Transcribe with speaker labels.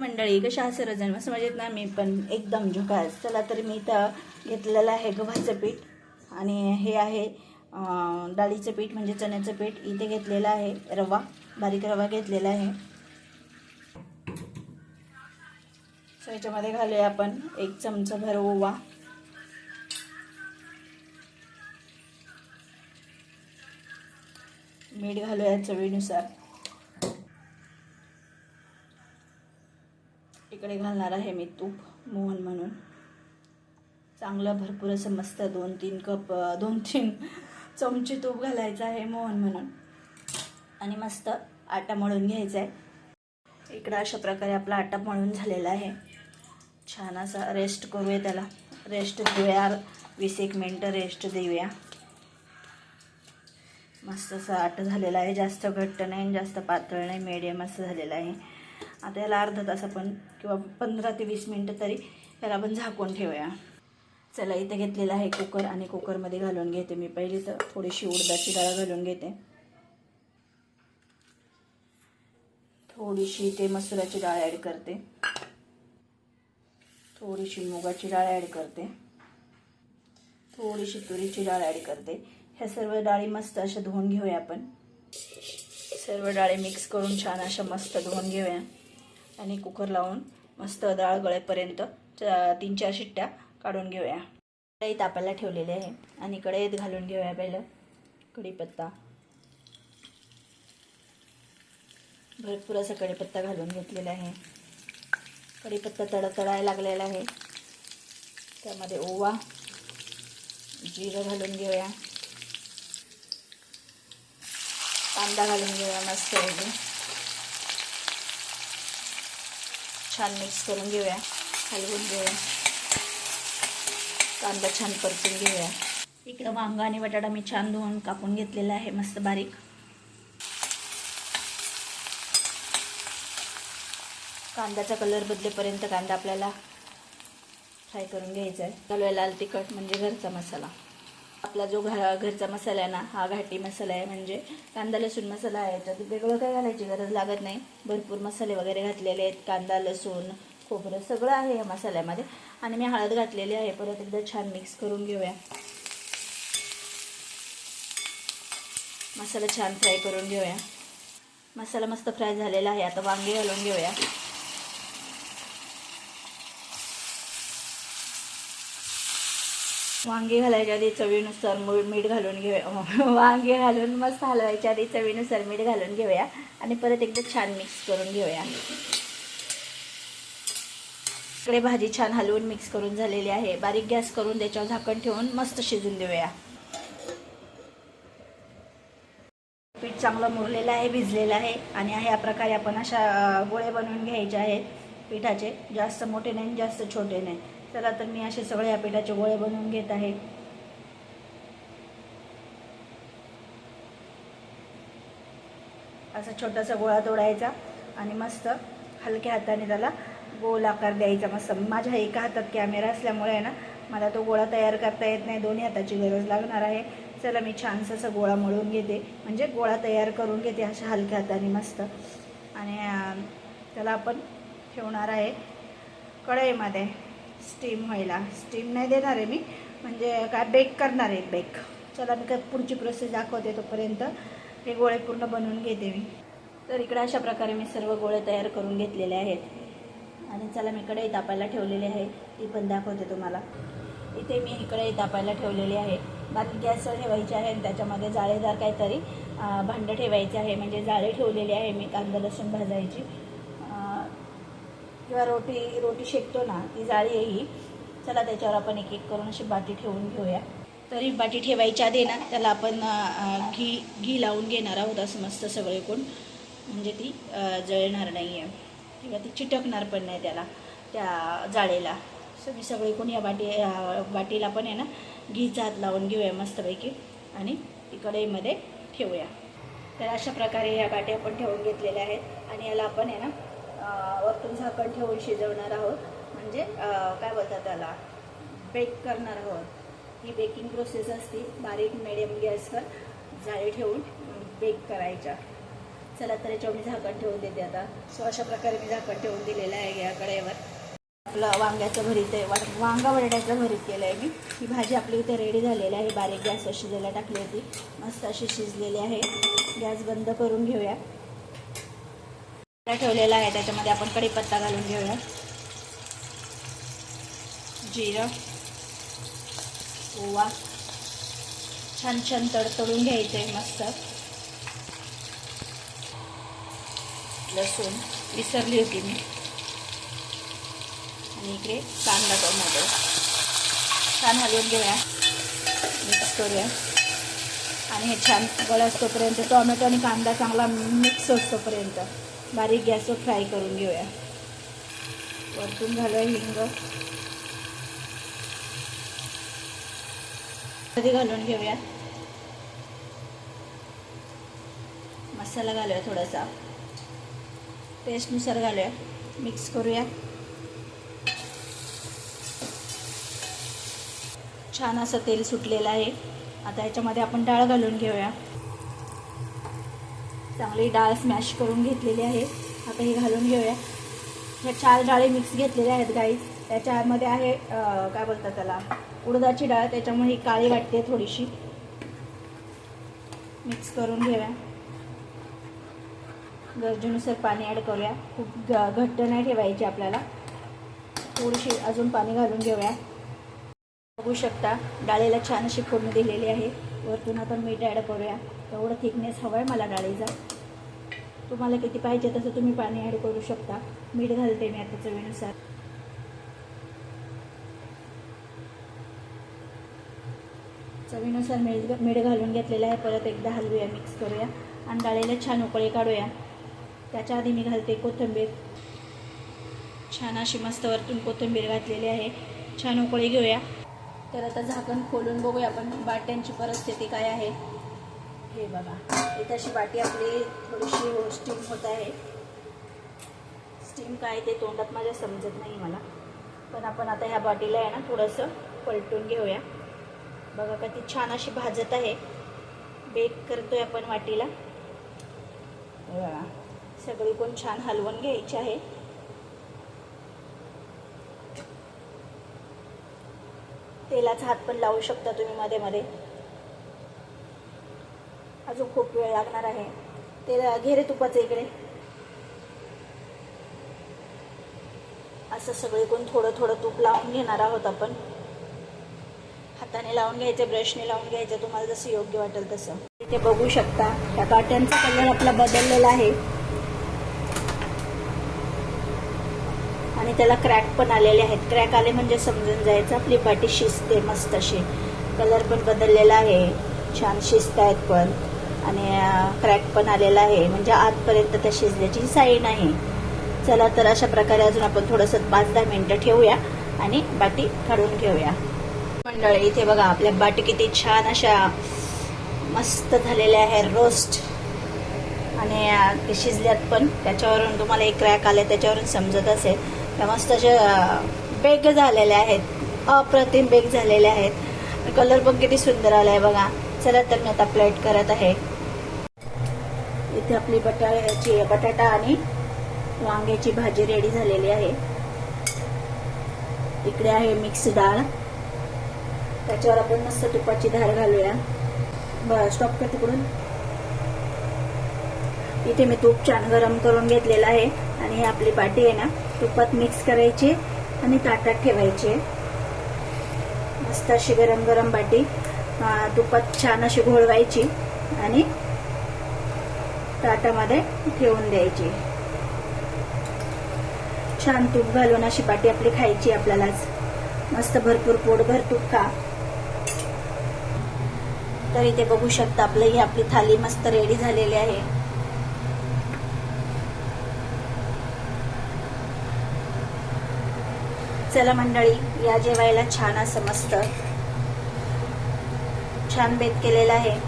Speaker 1: मंडळी कशा आहात सर्वजण? मस्त मजेत ना? मी पण एकदम झुकास. चला तर मी इथं घेतलेलं आहे गव्हाचं पीठ. आणि हे आहे डाळीचं पीठ म्हणजे चण्याचं पीठ. इथे घेतलेलं आहे रवा. बारीक रवा घेतलेला आहे. सो याच्यामध्ये घालूया आपण एक चमचा भर ओवा. मीठ घालूया चवीनुसार. इकडे घालणार आहे मी तूप मोहन म्हणून. चांगलं भरपूर असं मस्त दोन तीन कप दोन तीन चमचे तूप घालायचं आहे मोहन म्हणून. आणि मस्त आटा मळून घ्यायचा आहे. इकडं अशा प्रकारे आपला आटा मळून झालेला आहे. छान असा रेस्ट करूया त्याला. रेस्ट देऊया. वीस एक मिनटं रेस्ट देऊया. मस्त असं आटा झालेला आहे. जास्त घट्ट नाही जास्त पातळ नाही. मीडियम असं झालेलं आहे. आता याला अर्धा तास आपण किंवा पंधरा ते वीस मिनटं तरी याला आपण झाकून ठेवूया. चला इथे घेतलेला आहे कुकर आणि कुकरमध्ये घालून घेते मी. पहिली तर थोडीशी उडदाची डाळ घालून घेते. थोडीशी ते मसुराची डाळ ॲड करते. थोडीशी मुगाची डाळ ॲड करते. थोडीशी तुरीची डाळ ॲड करते. ह्या सर्व डाळी मस्त अशा धुवून घेऊया आपण. सर्व डाळी मिक्स करून छान अशा मस्त धुवून घेऊया. आणि कुकर लावून मस्त डाळ गळेपर्यंत च- तीन चार शिट्ट्या काढून घेऊया. कढई तापायला ठेवलेली आहे. आणि कढईत घालून घेऊया पहिलं. कढीपत्ता. भरपूर असा कढीपत्ता घालून घेतलेला आहे. कढीपत्ता तड तळायला लागलेला आहे. त्यामध्ये ओवा जिरं घालून घेऊया. कांदा घालून घेऊया मस्त छान मिक्स करून घेऊया. हलवून घेऊया. कांदा छान परतून घेऊया. इकडं वांगा आणि बटाटा मी छान धुवून कापून घेतलेला आहे मस्त बारीक. कांद्याचा कलर बदलेपर्यंत कांदा आपल्याला फ्राय करून घ्यायचा आहे. घालूया लाल तिखट म्हणजे घरचा मसाला. आपला जो घा घरचा मसाला आहे ना हा घाटी मसाला आहे म्हणजे कांदा लसूण मसाला आहे. तर वेगळं काय घालायची गरज लागत नाही. भरपूर मसाले वगैरे घातलेले आहेत. कांदा लसूण खोबरं सगळं आहे या मसाल्यामध्ये. आणि मी हळद घातलेली आहे. परत एकदा छान मिक्स करून घेऊया. मसाला छान फ्राय करून घेऊया. मसाला मस्त फ्राय झालेला आहे. आता वांगे घालून घेऊया. वांगे घालायच्या आधी चवीनुसार मीठ घालून घेऊया वांगे घालून मस्त हलवायच्या आधी चवीनुसार मीठ घालून घेऊया. आणि परत एकदा छान मिक्स करून घेऊया. इकडे भाजी छान हलवून मिक्स करून झालेली आहे. बारीक गॅस करून त्याच्यावर झाकण ठेवून मस्त शिजून देऊया. पीठ चांगलं मुरलेलं आहे भिजलेलं आहे. आणि ह्या प्रकारे आपण अशा गोळे बनवून घ्यायचे आहेत पिठाचे. जास्त मोठे नाही जास्त छोटे नाही. चला तर मी असे सगळे या पिठाचे गोळे बनवून घेत आहे. असा छोटासा गोळा तोडायचा आणि मस्त हलक्या हाताने त्याला गोल आकार द्यायचा. मस्त. माझ्या एका हातात कॅमेरा असल्यामुळे आहे ना मला तो गोळा तयार करता येत नाही. दोन्ही हाताची गरज लागणार आहे. चला मी छानसा असं गोळा मळून घेते. म्हणजे गोळा तयार करून घेते अशा हलक्या हाताने मस्त. आणि त्याला आपण ठेवणार आहे कढईमध्ये. स्टीम व्हायला. स्टीम नाही देणार आहे मी. म्हणजे काय बेक करणार आहे बेक चला मी काय पुढची प्रोसेस दाखवते तोपर्यंत. हे गोळे पूर्ण बनवून घेते मी. तर इकडे अशा प्रकारे मी सर्व गोळे तयार करून घेतलेले आहेत. आणि चला मी कढई तापायला ठेवलेली आहे. ती पण दाखवते तुम्हाला. इथे मी इकडे तापायला ठेवलेली आहे. बाकी गॅस ठेवायची आहे आणि त्याच्यामध्ये जाळेदार काहीतरी भांडं ठेवायचे आहे. म्हणजे जाळे ठेवलेली आहे मी. कांदा लसूण भाजायची. किंवा रोटी रोटी शेकतो ना ती जाळी आहे ही चला त्याच्यावर आपण एक एक करून अशी बाटी ठेवून घेऊया. तरी बाटी ठेवायच्या आधी ना त्याला आपण घी घी लावून घेणार आहोत असं मस्त सगळीकडून म्हणजे ती जळणार नाही आहे किंवा ती चिटकणार पण नाही त्याला त्या जाळेला. सो मी कोण या बाटी बाटीला पण आहे ना घीचा हात लावून घेऊया मस्तपैकी. आणि ती कढईमध्ये ठेवूया. तर अशा प्रकारे या बाट्या आपण ठेवून घेतलेल्या आहेत. आणि याला आपण आहे ना वरतून झाकण ठेवून शिजवणार आहोत. म्हणजे काय बोलतात त्याला? बेक करणार आहोत. ही बेकिंग प्रोसेस असते. बारीक मिडियम गॅसवर जाळी ठेवून बेक करायच्या. चला तर याच्यावर मी झाकण ठेवून देते आता. सो अशा प्रकारे मी झाकण ठेवून दिलेलं आहे या कडेवर आपलं वांग्याचं भरीत आहे. वा- वांगा बटाट्याचं भरीत केलं आहे मी. ही भाजी आपली इथे रेडी झालेली आहे. बारीक गॅसवर शिजायला टाकली होती. मस्त अशी शिजलेली आहे. गॅस बंद करून घेऊया. ठेवलेला आहे. त्याच्यामध्ये आपण कढीपत्ता घालून घेऊया. जिरं ओवा. छान छान तडतडून घ्यायचं आहे मस्त. लसूण विसरली होती मी. आणि इकडे कांदा टोमॅटो. छान हलवून घेऊया. मिक्स करूया. आणि हे छान गळस तोपर्यंत टोमॅटो आणि कांदा चांगला मिक्स होतोपर्यंत बारीक गॅसवर फ्राय करून घेऊया. वरतून घालूया हिंग. कधी घालून घेऊया. मसाला घालूया थोडासा. टेस्टनुसार घालूया. मिक्स करूया. छान असं तेल सुटलेलं आहे. आता याच्यामध्ये आपण डाळ घालून घेऊया. चांगली डाळ स्मॅश करून घेतलेली आहे. आता हे घालून घेऊया. ह्या चार डाळी मिक्स घेतलेल्या आहेत गाईज त्याच्यामध्ये आहे काय बोलतात त्याला? उडदाची डाळ त्याच्यामुळे ही काळी वाटते थोडीशी. मिक्स करून घेऊया. गरजेनुसार पाणी ॲड करूया. खूप ग घट्ट नाही ठेवायची आपल्याला. थोडीशी अजून पाणी घालून घेऊया. बघू शकता डाळीला छान अशी फोडणी दिलेली आहे. वरतून आपण मीठ ॲड करूया. एवढं थिकनेस हवं आहे मला डाळीचा. तुम्हाला किती पाहिजे तसं तुम्ही पाणी ॲड करू शकता. मीठ घालते मी आता चवीनुसार. चवीनुसार मीठ मीठ घालून घेतलेलं आहे. परत एकदा हलवूया मिक्स करूया. आणि डाळीला छान उकळी काढूया. त्याच्या आधी मी घालते कोथिंबीर. छान अशी मस्त वरतून कोथिंबीर घातलेली आहे. छान उकळी घेऊया. तर आता झाकण खोलून बघूया आपण बाट्यांची परिस्थिती काय आहे. हे बघा इथं अशी बाटी आपली थोडीशी स्टीम होत आहे. स्टीम काय ते तोंडात माझ्या समजत नाही मला. पण आपण आता ह्या बाटीला आहे ना थोडंसं पलटून घेऊया. बघा का ती छान अशी भाजत आहे. बेक करतोय आपण वाटीला. सगळी पण छान हलवून घ्यायची आहे. तेलाचा हात पण लावू शकता तुम्ही मध्ये मध्ये. अजून खूप वेळ लागणार आहे. तेल घेरे तुपाचं इकडे. असं सगळीकडून थोडं थोडं तूप लावून घेणार आहोत आपण. हाताने लावून घ्यायचं ब्रशने लावून घ्यायचं तुम्हाला जसं योग्य वाटेल तसं. इथे बघू शकता त्या काट्यांचा कलर आपला बदललेला आहे. आणि त्याला क्रॅक पण आलेले आहेत. क्रॅक आले म्हणजे समजून जायचं आपली पाटी शिजते मस्त अशी. कलर पण बदललेला आहे. छान शिजत आहेत पण. आणि क्रॅक पण आलेला आहे. म्हणजे आतपर्यंत त्या शिजल्याची साईन आहे चला तर अशा प्रकारे अजून आपण थोडंसं पाच दहा मिनटं ठेवूया आणि बाटी काढून घेऊया. मंडळी इथे बघा आपल्या बाटी किती छान अशा मस्त झालेल्या आहे रोस्ट. आणि ते शिजल्यात पण. त्याच्यावरून तुम्हाला एक क्रॅक आले त्याच्यावरून समजत असेल. त्या मस्त अशा बेग झालेल्या आहेत. अप्रतिम बेग झालेले आहेत. कलर पण किती सुंदर आलाय बघा. चला तर मी आता प्लेट करत आहे. इथे आपली बटाट्याची बटाटा आणि वांग्याची भाजी रेडी झालेली आहे. इकडे आहे मिक्स डाळ. त्याच्यावर आपण मस्त तुपाची धार घालूया. बरं स्टॉप कर तिकडून. इथे मी तूप छान गरम करून घेतलेलं आहे. आणि ही आपली पाटी आहे ना तुपात मिक्स करायची आणि ताटात ठेवायचे. मस्त अशी गरम गरम बाटी तुपात छान अशी घोळवायची आणि ताटामध्ये ठेवून द्यायची. छान तूप घालून अशी बाटी आपली खायची आपल्यालाच. मस्त भरपूर पोटभर तूप खा. तर इथे बघू शकता आपलं ही आपली थाली मस्त रेडी झालेली आहे. चला मंडळी या जेवायला छान असं मस्त छान बेत केलेलं आहे.